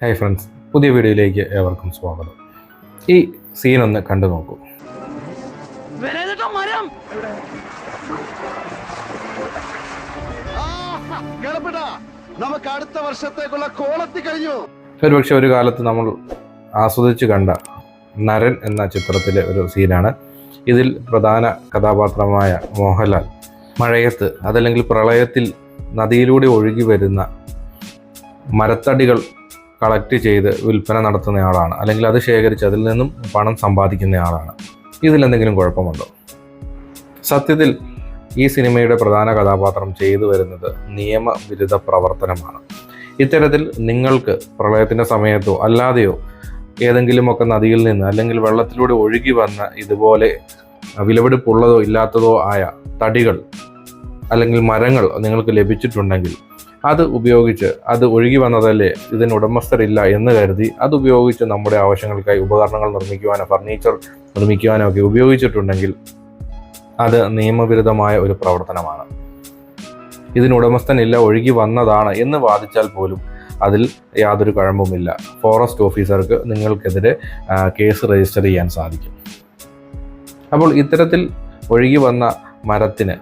Hi friends പുതിയ വീഡിയോയിലേക്ക് ഏവർക്കും സ്വാഗതം. ഈ സീൻ ഒന്ന് കണ്ടു നോക്കൂ. വിലയിട്ട മരം! ഗണപടാ നമുക്ക് അടുത്ത വർഷത്തേക്കുള്ള കോളത്തി കഴിഞ്ഞു. ഒരുപക്ഷെ ഒരു കാലത്ത് നമ്മൾ ആസ്വദിച്ചു കണ്ട നരൻ എന്ന ചിത്രത്തിലെ ഒരു സീനാണ് ഇതിൽ പ്രധാന കഥാപാത്രമായ മോഹൻലാൽ മഴയത്ത് അതല്ലെങ്കിൽ പ്രളയത്തിൽ നദിയിലൂടെ ഒഴുകി വരുന്ന മരത്തടികൾ കളക്ട് ചെയ്ത് വിൽപ്പന നടത്തുന്നയാളാണ്. അല്ലെങ്കിൽ അത് ശേഖരിച്ച് അതിൽ നിന്നും പണം സമ്പാദിക്കുന്നയാളാണ്. ഇതിലെന്തെങ്കിലും കുഴപ്പമുണ്ടോ? സത്യത്തിൽ ഈ സിനിമയുടെ പ്രധാന കഥാപാത്രം ചെയ്തു വരുന്നത് നിയമവിരുദ്ധ പ്രവർത്തനമാണ്. ഇത്തരത്തിൽ നിങ്ങൾക്ക് പ്രളയത്തിന്റെ സമയത്തോ അല്ലാതെയോ ഏതെങ്കിലുമൊക്കെ നദിയിൽ നിന്ന് അല്ലെങ്കിൽ വെള്ളത്തിലൂടെ ഒഴുകി വന്ന ഇതുപോലെ വിലപിടിപ്പുള്ളതോ ഇല്ലാത്തതോ ആയ തടികൾ അല്ലെങ്കിൽ മരങ്ങൾ നിങ്ങൾക്ക് ലഭിച്ചിട്ടുണ്ടെങ്കിൽ അത് ഉപയോഗിച്ച് അത് ഒഴുകി വന്നതല്ലേ ഇതിന് ഉടമസ്ഥരില്ല എന്ന് കരുതി അത് ഉപയോഗിച്ച് നമ്മുടെ ആവശ്യങ്ങൾക്കായി ഉപകരണങ്ങൾ നിർമ്മിക്കുവാനോ ഫർണിച്ചർ നിർമ്മിക്കുവാനോ ഒക്കെ ഉപയോഗിച്ചിട്ടുണ്ടെങ്കിൽ അത് നിയമവിരുദ്ധമായ ഒരു പ്രവർത്തനമാണ്. ഇതിന് ഉടമസ്ഥനില്ല ഒഴുകി വന്നതാണ് എന്ന് വാദിച്ചാൽ പോലും അതിൽ യാതൊരു കഴമ്പുമില്ല. ഫോറസ്റ്റ് ഓഫീസർക്ക് നിങ്ങൾക്കെതിരെ കേസ് രജിസ്റ്റർ ചെയ്യാൻ സാധിക്കും. അപ്പോൾ ഇത്തരത്തിൽ ഒഴുകി വന്ന മരത്തിന്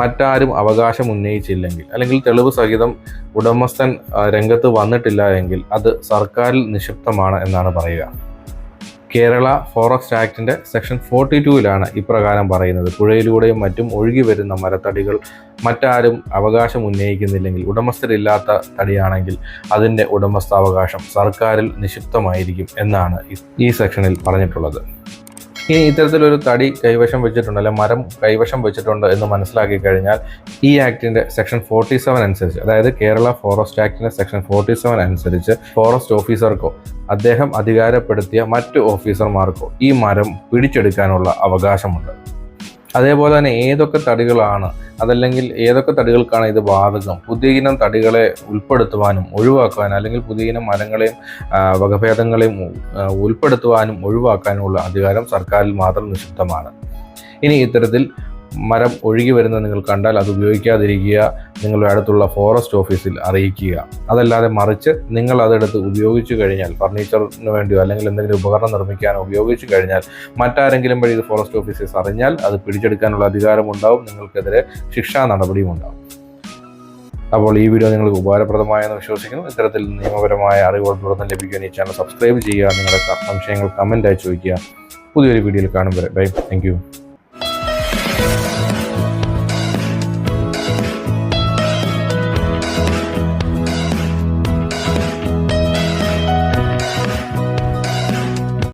മറ്റാരും അവകാശം ഉന്നയിച്ചില്ലെങ്കിൽ അല്ലെങ്കിൽ തെളിവ് സഹിതം ഉടമസ്ഥൻ രംഗത്ത് വന്നിട്ടില്ല എങ്കിൽ അത് സർക്കാരിൽ നിക്ഷിപ്തമാണ് എന്നാണ് പറയുക. കേരള ഫോറസ്റ്റ് ആക്ടിന്റെ സെക്ഷൻ ഫോർട്ടി ടൂവിലാണ് ഇപ്രകാരം പറയുന്നത്. പുഴയിലൂടെയും മറ്റും ഒഴുകി വരുന്ന മരത്തടികൾ മറ്റാരും അവകാശം ഉന്നയിക്കുന്നില്ലെങ്കിൽ ഉടമസ്ഥരില്ലാത്ത തടിയാണെങ്കിൽ അതിന്റെ ഉടമസ്ഥാവകാശം സർക്കാരിൽ നിക്ഷിപ്തമായിരിക്കും എന്നാണ് ഈ സെക്ഷനിൽ പറഞ്ഞിട്ടുള്ളത്. ഇനി ഇത്തരത്തിലൊരു തടി കൈവശം വെച്ചിട്ടുണ്ട് അല്ലെങ്കിൽ മരം കൈവശം വെച്ചിട്ടുണ്ട് എന്ന് മനസ്സിലാക്കി കഴിഞ്ഞാൽ ഈ ആക്ടിന്റെ സെക്ഷൻ ഫോർട്ടി സെവൻ അനുസരിച്ച് അതായത് കേരള ഫോറസ്റ്റ് ആക്ടിന്റെ സെക്ഷൻ ഫോർട്ടി സെവൻ അനുസരിച്ച് ഫോറസ്റ്റ് ഓഫീസർക്കോ അദ്ദേഹം അധികാരപ്പെടുത്തിയ മറ്റ് ഓഫീസർമാർക്കോ ഈ മരം പിടിച്ചെടുക്കാനുള്ള അവകാശമുണ്ട്. അതേപോലെ തന്നെ ഏതൊക്കെ തടികളാണ് അതല്ലെങ്കിൽ ഏതൊക്കെ തടികൾക്കാണ് ഇത് ബാധകം പുതിയ ഇനം തടികളെ ഉൾപ്പെടുത്തുവാനും ഒഴിവാക്കുവാനും അല്ലെങ്കിൽ പുതിയ ഇനം മരങ്ങളെയും വകഭേദങ്ങളെയും ഉൾപ്പെടുത്തുവാനും ഒഴിവാക്കാനുമുള്ള അധികാരം സർക്കാരിൽ മാത്രം നിക്ഷിപ്തമാണ്. ഇനി ഇത്തരത്തിൽ മരം ഒഴുകി വരുന്നത് നിങ്ങൾ കണ്ടാൽ അത് ഉപയോഗിക്കാതിരിക്കുക നിങ്ങളുടെ അടുത്തുള്ള ഫോറസ്റ്റ് ഓഫീസിൽ അറിയിക്കുക. അതല്ലാതെ മറിച്ച് നിങ്ങൾ അതെടുത്ത് ഉപയോഗിച്ചു കഴിഞ്ഞാൽ ഫർണിച്ചറിന് വേണ്ടിയോ അല്ലെങ്കിൽ എന്തെങ്കിലും ഉപകരണം നിർമ്മിക്കാനോ ഉപയോഗിച്ചു കഴിഞ്ഞാൽ മറ്റാരെങ്കിലും വഴി ഇത് ഫോറസ്റ്റ് ഓഫീസേഴ്സ് അറിഞ്ഞാൽ അത് പിടിച്ചെടുക്കാനുള്ള അധികാരമുണ്ടാവും നിങ്ങൾക്കെതിരെ ശിക്ഷാ നടപടിയും ഉണ്ടാവും. അപ്പോൾ ഈ വീഡിയോ നിങ്ങൾക്ക് ഉപകാരപ്രദമായെന്ന് വിശ്വസിക്കുന്നു. ഇത്തരത്തിൽ നിയമപരമായ അറിവുകൾ തുടർന്ന് ലഭിക്കാൻ ഈ ചാനൽ സബ്സ്ക്രൈബ് ചെയ്യുക. നിങ്ങളുടെ സംശയങ്ങൾ കമന്റായി ചോദിക്കുക. പുതിയൊരു വീഡിയോയിൽ കാണും വരെ. Bye thank